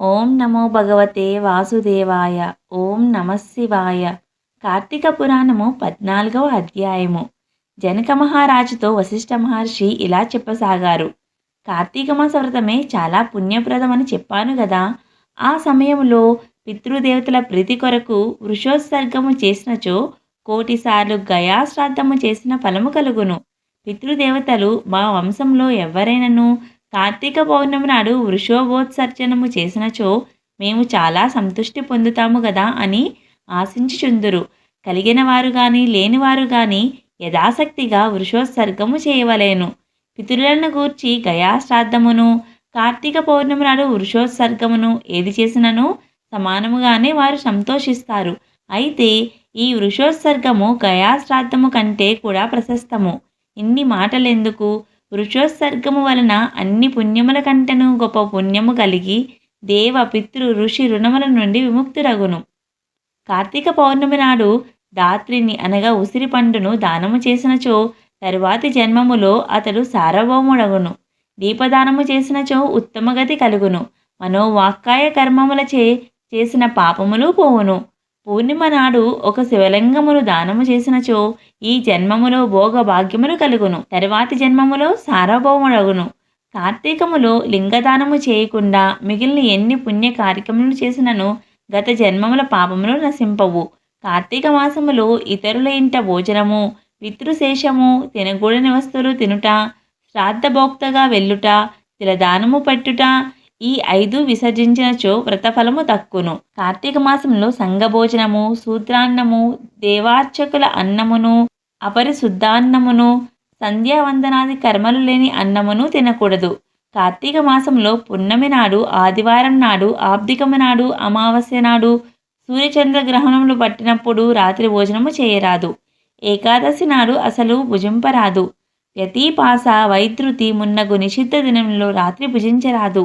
ఓం నమో భగవతే వాసుదేవాయ. ఓం నమశివాయ కార్తీక పురాణము పద్నాలుగవ అధ్యాయము. జనక మహారాజుతో వశిష్ఠ మహర్షి ఇలా చెప్పసాగారు. కార్తీక మాస వ్రతమే చాలా పుణ్యప్రదమని చెప్పాను కదా ఆ సమయంలో పితృదేవతల ప్రీతి కొరకు వృషోత్సర్గము చేసినచో కోటిసార్లు గయాశ్రాద్ధము చేసిన ఫలము కలుగును. పితృదేవతలు మా వంశంలో ఎవరైనను కార్తీక పౌర్ణమి నాడు వృషోభోత్సర్జనము చేసినచో మేము చాలా సంతృష్టి పొందుతాము కదా అని ఆశించుచుందురు. కలిగిన వారు కానీ లేనివారు కానీ యథాశక్తిగా వృషోత్సర్గము చేయవలేను. పితరులను గూర్చి గయాశ్రాద్ధమును కార్తీక పౌర్ణమి నాడు వృషోత్సర్గమును ఏది చేసినను సమానముగానే వారు సంతోషిస్తారు. అయితే ఈ వృషోత్సర్గము గయాశ్రాద్ధము కంటే కూడా ప్రశస్తము. ఇన్ని మాటలెందుకు? వృషోత్సర్గము వలన అన్ని పుణ్యముల కంటెను గొప్ప పుణ్యము కలిగి దేవ పితృ ఋషి రుణముల నుండి విముక్తురగును. కార్తీక పౌర్ణమి నాడు దాత్రిని అనగా ఉసిరి పండును దానము చేసినచో తరువాతి జన్మములో అతడు సార్వభౌముడగును. దీపదానము చేసినచో ఉత్తమగతి కలుగును. మనోవాక్కాయ కర్మములచే చేసిన పాపములు పోవును. పూర్ణిమ నాడు ఒక శివలింగమును దానము చేసినచో ఈ జన్మములో భోగ భాగ్యములు కలుగును. తరువాతి జన్మములో సార్వభౌముడగును. కార్తీకములో లింగదానము చేయకుండా మిగిలిన ఎన్ని పుణ్య కార్యక్రమములు చేసినను గత జన్మముల పాపములు నశింపవు. కార్తీక మాసములో ఇతరుల ఇంట భోజనము పితృశేషము తినకూడని వస్తువులు తినుట శ్రాద్ధభోక్తగా వెళ్ళుట తిలదానము పెట్టుట ఈ ఐదు విసర్జించినచో వ్రతఫలము తక్కును కార్తీక మాసంలో సంఘభోజనము సూత్రాన్నము దేవార్చకుల అన్నమును అపరిశుద్ధాన్నమును సంధ్యావందనాది కర్మలు లేని అన్నమును తినకూడదు. కార్తీక మాసంలో పున్నమి నాడు ఆదివారం నాడు ఆబ్దికము నాడు అమావాస్య నాడు సూర్యచంద్ర గ్రహణములు పట్టినప్పుడు రాత్రి భోజనము చేయరాదు. ఏకాదశి నాడు అసలు భుజింపరాదు. వ్యతీపాస వైద్రుతి మున్నగు నిషిద్ధ దినంలో రాత్రి భుజించరాదు.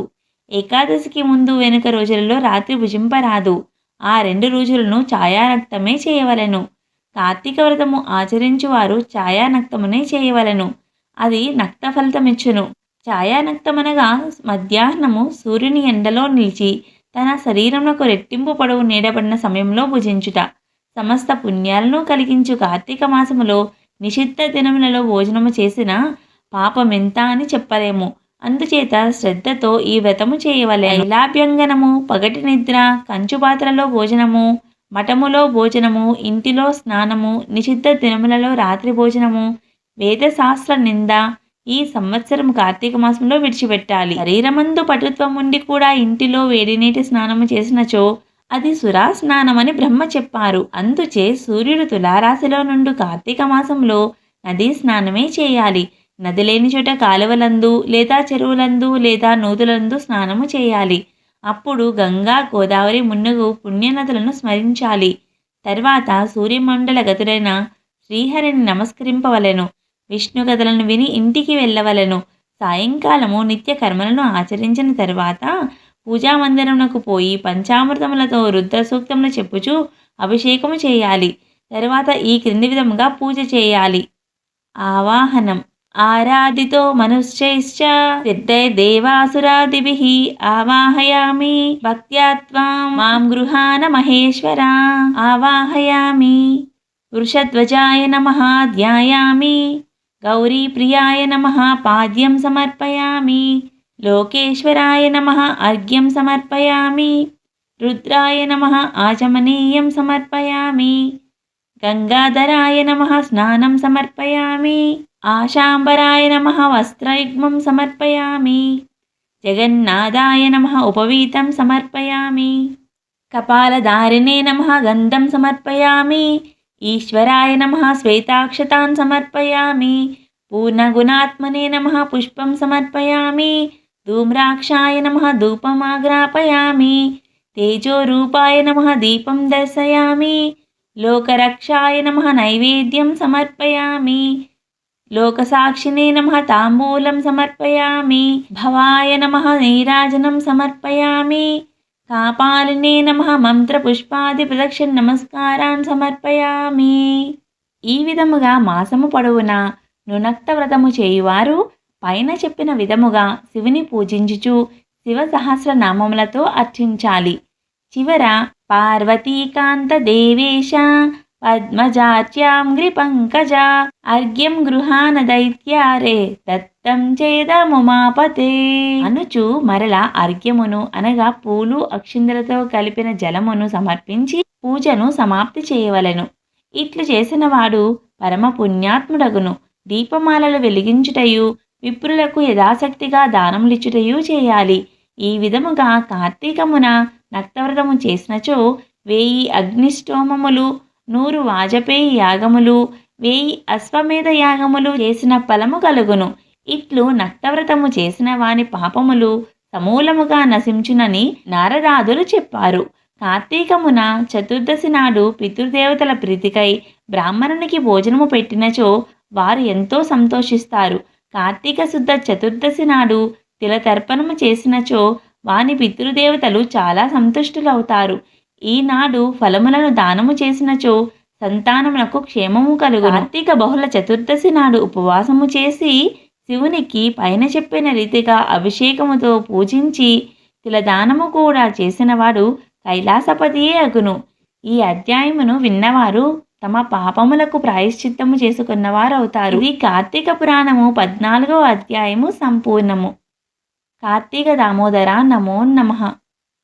ఏకాదశికి ముందు వెనుక రోజులలో రాత్రి భుజింపరాదు. ఆ రెండు రోజులను ఛాయానక్తమే చేయవలెను. కార్తీక వ్రతము ఆచరించువారు ఛాయానక్తమునే చేయవలెను. అది నక్త ఫలితమిచ్చును ఛాయానక్తమనగా మధ్యాహ్నము సూర్యుని ఎండలో నిలిచి తన శరీరమునకు రెట్టింపు పొడవు నీడబడిన సమయంలో భుజించుట. సమస్త పుణ్యాలను కలిగించు కార్తీక మాసములో నిషిద్ధ దినములలో భోజనము చేసిన పాపమెంత అని చెప్పలేము. అందుచేత శ్రద్ధతో ఈ వ్రతము చేయవలె. ఐలాభ్యంగనము పగటి నిద్ర కంచుపాత్రలో భోజనము మఠములో భోజనము ఇంటిలో స్నానము నిషిద్ధ దినములలో రాత్రి భోజనము వేదశాస్త్ర నింద ఈ సంవత్సరం కార్తీక మాసంలో విడిచిపెట్టాలి. శరీరమందు పటుత్వం ఉండి కూడా ఇంటిలో వేడి నీటి స్నానము చేసినచో అది సురా స్నానమని బ్రహ్మ చెప్పారు. అందుచే సూర్యుడు తులారాశిలో నుండి కార్తీక మాసంలో నదీ స్నానమే చేయాలి. నది లేని చోట కాలువలందు లేదా చెరువులందు లేదా నూతులందు స్నానము చేయాలి. అప్పుడు గంగా గోదావరి మున్నగు పుణ్యనదులను స్మరించాలి. తర్వాత సూర్యమండల గతుడైన శ్రీహరిని నమస్కరింపవలెను. విష్ణు కథలను విని ఇంటికి వెళ్ళవలెను. సాయంకాలము నిత్య కర్మలను ఆచరించిన తర్వాత పూజామందిరమునకు పోయి పంచామృతములతో రుద్ర సూక్తములు చెప్పుచూ అభిషేకము చేయాలి. తర్వాత ఈ క్రింది విధముగా పూజ చేయాలి. ఆవాహనం. ఆరాధితో మనుశ్చైశ్చ సిద్ధై దేవాసురాదిభిః ఆవాహయామి భక్త్యా త్వాం మాం గృహాన మహేశ్వర ఆవాహయామి వృషధ్వజాయ నమ ధ్యాయామి గౌరీప్రియాయ నమ పాద్యం సమర్పయామి లోకేశ్వరాయ నమ అర్ఘ్యం సమర్పయామి రుద్రాయ నమ ఆచమనీయం సమర్పయామి గంగాధరాయ నమ స్నానం సమర్పయామి ఆశాంబరాయ నమ వస్త్రయుగ్మం సమర్పయామి. జగన్నాథాయ నమ ఉపవీతం సమర్పయామి. కపాలధారిణే నమ గంధం సమర్పయామి. ఈశ్వరాయ నమ శ్వేతాక్షతాన్ సమర్పయామి. పూర్ణగుణాత్మనే నమ పుష్పం సమర్పయామి. ధూమ్రాక్షాయ నమ ధూపమాగ్రాపయామి. తేజోరూపాయ నమ దీపం దర్శయామి. లోకరక్షాయ నమ నైవేద్యం సమర్పయామి. లోకసాక్షినే నమ తాంబూలం సమర్పయామి భవాయ నమ నీరాజనం సమర్పయామి కాపాలినే నమ మంత్రపుష్పాది ప్రదక్షిణ నమస్కారాన్ సమర్పయామి ఈ విధముగా మాసము పొడవునా నునక్త వ్రతము చేయువారు పైన చెప్పిన విధముగా శివుని పూజించుచు శివ సహస్రనామములతో అర్చించాలి. చివర పార్వతీకాంత దేవేశ పద్మజాచ్యాం పంకజ అర్ఘ్యం గృహాన దైత్యారే దత్తం చేదముమాపతే అనుచు మరల అర్ఘ్యమును అనగా పూలు అక్షిందలతో కలిపిన జలమును సమర్పించి పూజను సమాప్తి చేయవలెను. ఇట్లు చేసిన వాడు పరమ పుణ్యాత్ముడగును. దీపమాలలు వెలిగించుటయు విప్రులకు యథాశక్తిగా దానములిచ్చుటయు చేయాలి. ఈ విధముగా కార్తీకమున నక్తవ్రతము చేసినచో వేయి అగ్నిష్టోమములు నూరు వాజపేయి యాగములు వేయి అశ్వమేధ యాగములు చేసిన ఫలము కలుగును. ఇట్లు నక్తవ్రతము చేసిన వాని పాపములు సమూలముగా నశించునని నారదాదులు చెప్పారు. కార్తీకమున చతుర్దశి నాడు పితృదేవతల ప్రీతికై బ్రాహ్మణునికి భోజనము పెట్టినచో వారు ఎంతో సంతోషిస్తారు. కార్తీక శుద్ధ చతుర్దశి నాడు తిలతర్పణము చేసినచో వాని పితృదేవతలు చాలా సంతుష్టులవుతారు. ఈనాడు ఫలములను దానము చేసినచో సంతానమునకు క్షేమము కలుగు కార్తీక బహుళ చతుర్దశి నాడు ఉపవాసము చేసి శివునికి పైన చెప్పిన రీతిగా అభిషేకముతో పూజించి తిలదానము కూడా చేసినవాడు కైలాసపతియే అగును. ఈ అధ్యాయమును విన్నవారు తమ పాపములకు ప్రాయశ్చిత్తము చేసుకున్నవారు అవుతారు ఈ కార్తీక పురాణము పద్నాలుగవ అధ్యాయము సంపూర్ణము. కార్తీక దామోదర నమో నమః.